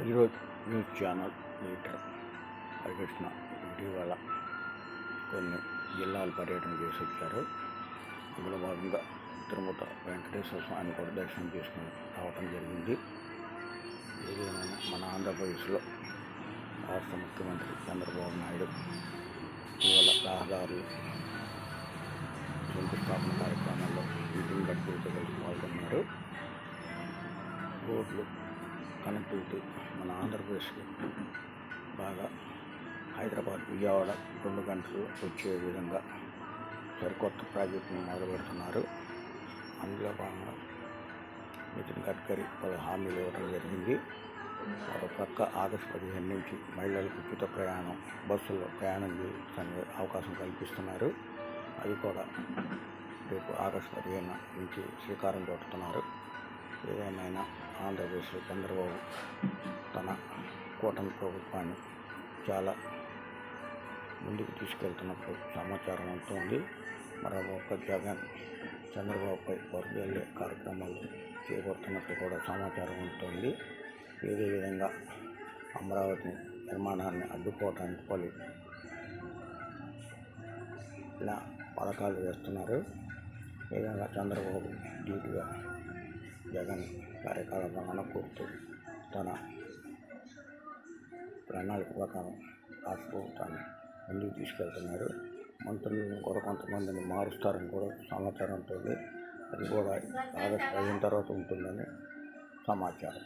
ఈరోజు news channel leader Harikrishna ఇటీవల కొన్ని జిల్లాలు పర్యటన చేసి వచ్చారు. అందులో భాగంగా తిరుమల వెంకటేశ్వర స్వామిని కూడా దర్శనం చేసుకుని రావటం జరిగింది. ఏదేమైనా మన ఆంధ్రప్రదేశ్లో రాష్ట్ర ముఖ్యమంత్రి చంద్రబాబు నాయుడు ఇటీవల రహదారులు శంకుస్థాపన కార్యక్రమంలో విధులు గడ్కరీతో కలిసి పాల్గొన్నారు. రోడ్లు కనెక్టివిటీ మన ఆంధ్రప్రదేశ్కి బాగా హైదరాబాద్ విజయవాడ రెండు గంటలు వచ్చే విధంగా సరికొత్త ప్రాజెక్టును మొదలు పెడుతున్నారు అందులో భాగంగా నితిన్ గడ్కరీ పలు హామీలు ఇవ్వడం జరిగింది. మరో పక్క ఆగస్టు పదిహేను నుంచి మహిళలకు ఉచిత ప్రయాణం బస్సుల్లో ప్రయాణం చేసే అవకాశం కల్పిస్తున్నారు. అది కూడా రేపు ఆగస్టు పదిహేను నుంచి శ్రీకారం చుట్టుతున్నారు. ఏదేమైనా ఆంధ్రప్రదేశ్లో చంద్రబాబు తన కూటమి ప్రభుత్వాన్ని చాలా ముందుకు తీసుకెళ్తున్నప్పుడు సమాచారం ఉంటుంది మరొక జగన్ చంద్రబాబుపై వరకు వెళ్ళే కార్యక్రమాలు చేపడుతున్నట్టు కూడా సమాచారం ఉంటుంది ఏదే విధంగా అమరావతి నిర్మాణాన్ని అడ్డుకోవడానికి పలు ఇలా పథకాలు వేస్తున్నారు. ఈ విధంగా చంద్రబాబు డ్యూటీగా జగన్ కార్యకలాపాలను కోరుతూ తన ప్రణాళిక ప్రకారం రాష్ట్రం ప్రభుత్వాన్ని ముందుకు తీసుకెళ్తున్నారు. మంత్రులను కూడా కొంతమందిని మారుస్తారని కూడా సమాచారం ఉంటుంది అది కూడా ఆగస్టు అయిన తర్వాత ఉంటుందని సమాచారం.